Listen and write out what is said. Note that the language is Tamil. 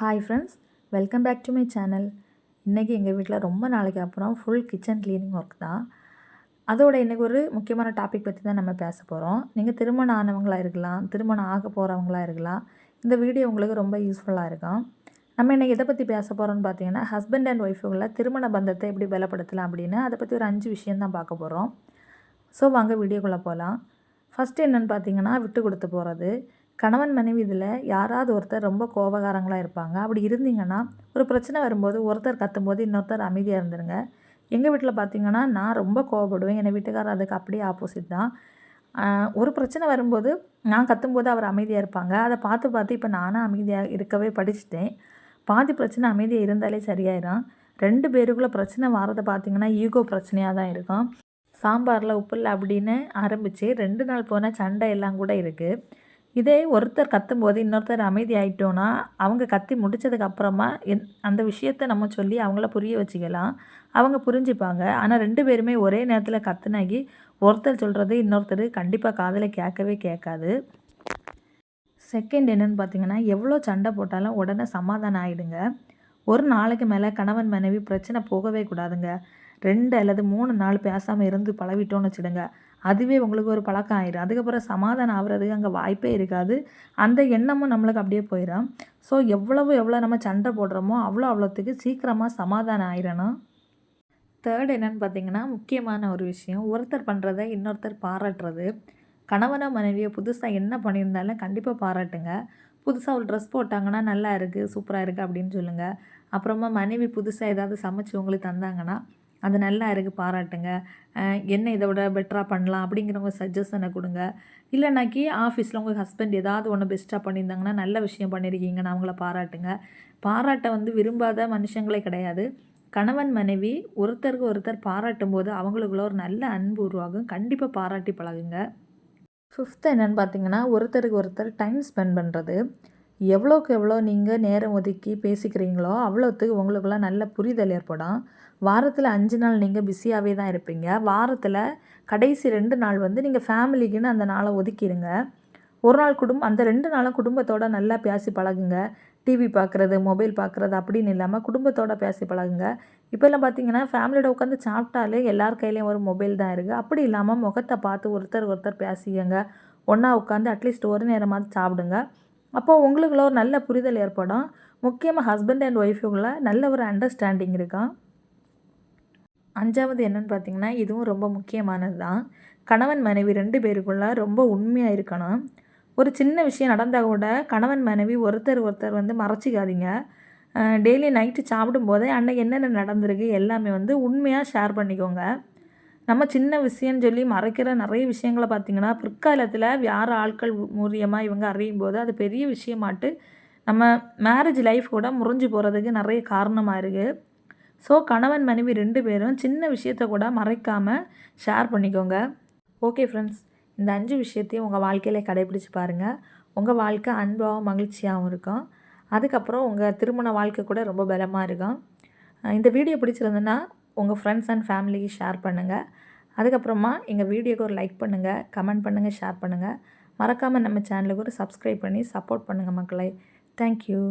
Hi friends welcome back to my channel இன்றைக்கி எங்கள் வீட்டில் ரொம்ப நாளைக்கு அப்புறம் ஃபுல் கிச்சன் க்ளீனிங் ஒர்க் தான். அதோட இன்றைக்கி ஒரு முக்கியமான டாபிக் பற்றி தான் நம்ம பேச போகிறோம் நீங்கள் திருமணம் ஆனவங்களாக இருக்கலாம் திருமணம் ஆக போகிறவங்களாக இருக்கலாம் இந்த வீடியோ உங்களுக்கு ரொம்ப யூஸ்ஃபுல்லாக இருக்கும். நம்ம இன்றைக்கி எதை பற்றி பேச போகிறோம்னு பார்த்தீங்கன்னா ஹஸ்பண்ட் அண்ட் ஒய்ஃபுகளை திருமண பந்தத்தை எப்படி பலப்படுத்தலாம் அப்படின்னு அதை பற்றி ஒரு அஞ்சு விஷயம் தான் பார்க்க போகிறோம் ஸோ வாங்க வீடியோக்குள்ளே போகலாம் ஃபஸ்ட்டு என்னென்னு பார்த்தீங்கன்னா விட்டு கொடுத்து போகிறது கணவன் மனைவி இதில் யாராவது ஒருத்தர் ரொம்ப கோபகாரங்களாக இருப்பாங்க. அப்படி இருந்தீங்கன்னா ஒரு பிரச்சனை வரும்போது ஒருத்தர் கத்தும்போது இன்னொருத்தர் அமைதியாக இருந்துருங்க. எங்கள் வீட்டில் பார்த்தீங்கன்னா நான் ரொம்ப கோவப்படுவேன். என் வீட்டுக்காரர் அதுக்கு அப்படியே ஆப்போசிட் தான். ஒரு பிரச்சனை வரும்போது நான் கத்தும்போது அவர் அமைதியாக இருப்பாங்க. அதை பார்த்து பார்த்து இப்போ நானும் அமைதியாக இருக்கவே படிச்சுட்டேன். பாதி பிரச்சனை அமைதியாக இருந்தாலே சரியாயிடும் ரெண்டு பேருக்குள்ளே பிரச்சனை வரதை பார்த்தீங்கன்னா ஈகோ பிரச்சனையாக தான் இருக்கும். சாம்பாரில் உப்பு இல்லை அப்படின்னு ஆரம்பித்து ரெண்டு நாள் போனால் சண்டை எல்லாம் கூட இருக்குது இதே ஒருத்தர் கத்தும்போது இன்னொருத்தர் அமைதி ஆகிட்டோன்னா அவங்க கத்தி முடித்ததுக்கப்புறமா என் அந்த விஷயத்த நம்ம சொல்லி அவங்கள புரிய வச்சுக்கலாம். அவங்க புரிஞ்சுப்பாங்க. ஆனால் ரெண்டு பேருமே ஒரே நேரத்தில் கத்துனாகி ஒருத்தர் சொல்கிறது இன்னொருத்தர் கண்டிப்பாக காதில் கேட்கவே கேட்காது. செகண்ட் என்னென்னு பார்த்தீங்கன்னா எவ்வளோ சண்டை போட்டாலும் உடனே சமாதானம் ஆகிடுங்க ஒரு நாளைக்கு மேலே கணவன் மனைவி பிரச்சனை போகவே கூடாதுங்க. ரெண்டு அல்லது மூணு நாள் பேசாமல் இருந்து பழவிட்டோன்னு வச்சுடுங்க. அதுவே உங்களுக்கு ஒரு பழக்கம் ஆயிடும் அதுக்கப்புறம் சமாதானம் ஆகிறதுக்கு அங்கே வாய்ப்பே இருக்காது. அந்த எண்ணமும் நம்மளுக்கு அப்படியே போயிடும் ஸோ எவ்வளவு எவ்வளோ நம்ம சண்டை போடுறோமோ அவ்வளோ அவ்வளோத்துக்கு சீக்கிரமாக சமாதானம் ஆயிடணும் தேர்ட் என்னென்னு பார்த்தீங்கன்னா முக்கியமான ஒரு விஷயம். ஒருத்தர் பண்ணுறத இன்னொருத்தர் பாராட்டுறது. கணவனை மனைவியை புதுசாக என்ன பண்ணியிருந்தாலும் கண்டிப்பாக பாராட்டுங்க. புதுசாக ஒரு ட்ரெஸ் போட்டாங்கன்னா நல்லா இருக்குது சூப்பராக இருக்குது அப்படின்னு சொல்லுங்கள் அப்புறமா மனைவி புதுசாக ஏதாவது சமைச்சு உங்களுக்கு தந்தாங்கன்னா அது நல்லா இருக்குது பாராட்டுங்க. என்ன இதை விட பெட்டராக பண்ணலாம் அப்படிங்கிறவங்க சஜஷனை கொடுங்க. இல்லைனாக்கி ஆஃபீஸில் உங்கள் ஹஸ்பண்ட் ஏதாவது ஒன்று பெஸ்ட்டாக பண்ணியிருந்தாங்கன்னா நல்ல விஷயம் பண்ணியிருக்கீங்கன்னு அவங்கள பாராட்டுங்க. பாராட்ட வந்து விரும்பாத மனுஷங்களே கிடையாது. கணவன் மனைவி ஒருத்தருக்கு ஒருத்தர் பாராட்டும் போது அவங்களுக்குள்ள ஒரு நல்ல அன்பு உருவாகும். கண்டிப்பாக பாராட்டி பழகுங்க. ஃபிஃப்த்து என்னென்னு பார்த்தீங்கன்னா ஒருத்தருக்கு ஒருத்தர் டைம் ஸ்பெண்ட் பண்ணுறது எவ்வளோக்கு எவ்வளோ நீங்கள் நேரம் ஒதுக்கி பேசிக்கிறீங்களோ அவ்வளோத்துக்கு உங்களுக்குள்ள நல்ல புரிதல் ஏற்படும். வாரத்தில் அஞ்சு நாள் நீங்கள் பிஸியாகவே தான் இருப்பீங்க. வாரத்தில் கடைசி ரெண்டு நாள் வந்து நீங்கள் ஃபேமிலிக்குன்னு அந்த நாளை ஒதுக்கிடுங்க. ஒரு நாள் குடும்பம் அந்த ரெண்டு நாளும் குடும்பத்தோடு நல்லா பேசி பழகுங்க. டிவி பார்க்குறது மொபைல் பார்க்குறது அப்படின்னு இல்லாமல் குடும்பத்தோடு பேசி பழகுங்க. இப்போல்லாம் பார்த்தீங்கன்னா ஃபேமிலியோட உட்காந்து சாப்பிட்டாலே எல்லார் கையிலையும் ஒரு மொபைல் தான் இருக்குது அப்படி இல்லாமல் முகத்தை பார்த்து ஒருத்தர் ஒருத்தர் பேசிக்கங்க. ஒன்றா உட்காந்து அட்லீஸ்ட் ஒரு நேரமாவது சாப்பிடுங்க. அப்போது உங்களுக்குள்ள ஒரு நல்ல புரிதல் ஏற்படும். முக்கியமாக ஹஸ்பண்ட் அண்ட் ஒய்ஃபுக்குள்ள நல்ல ஒரு அண்டர்ஸ்டாண்டிங் இருக்கும் அஞ்சாவது என்னென்னு பார்த்தீங்கன்னா இதுவும் ரொம்ப முக்கியமானது தான் கணவன் மனைவி ரெண்டு பேருக்குள்ளே ரொம்ப உண்மையாக இருக்கணும். ஒரு சின்ன விஷயம் நடந்தால் கூட கணவன் மனைவி ஒருத்தர் ஒருத்தர் வந்து மறைச்சிக்காதீங்க. டெய்லி நைட்டு சாப்பிடும்போதே அன்னைக்கு என்னென்ன நடந்திருக்கு எல்லாமே வந்து உண்மையாக ஷேர் பண்ணிக்கோங்க. நம்ம சின்ன விஷயம்னு சொல்லி மறைக்கிற நிறைய விஷயங்களை பார்த்திங்கன்னா பிற்காலத்தில் வேறு ஆட்கள் மூலியமாக இவங்க அறியும் போது அது பெரிய விஷயமாட்டு நம்ம மேரேஜ் லைஃப் கூட முறிஞ்சு போகிறதுக்கு நிறைய காரணமாக இருக்குது ஸோ கணவன் மனைவி ரெண்டு பேரும் சின்ன விஷயத்த கூட மறைக்காமல் ஷேர் பண்ணிக்கோங்க. ஓகே ஃப்ரெண்ட்ஸ் இந்த அஞ்சு விஷயத்தையும் உங்கள் வாழ்க்கையில் கடைபிடிச்சு பாருங்கள் உங்கள் வாழ்க்கை அன்பாகவும் மகிழ்ச்சியாகவும் இருக்கும். அதுக்கப்புறம் உங்கள் திருமண வாழ்க்கை கூட ரொம்ப பலமாக இருக்கும். இந்த வீடியோ பிடிச்சிருந்தேன்னா உங்கள் ஃப்ரெண்ட்ஸ் அண்ட் ஃபேமிலிக்கு ஷேர் பண்ணுங்கள் அதுக்கப்புறமா எங்கள் வீடியோக்கு ஒரு லைக் பண்ணுங்கள் கமெண்ட் பண்ணுங்கள் ஷேர் பண்ணுங்கள் மறக்காமல் நம்ம சேனலுக்கு ஒரு சப்ஸ்கிரைப் பண்ணி சப்போர்ட் பண்ணுங்கள் மக்களை. தேங்க்யூ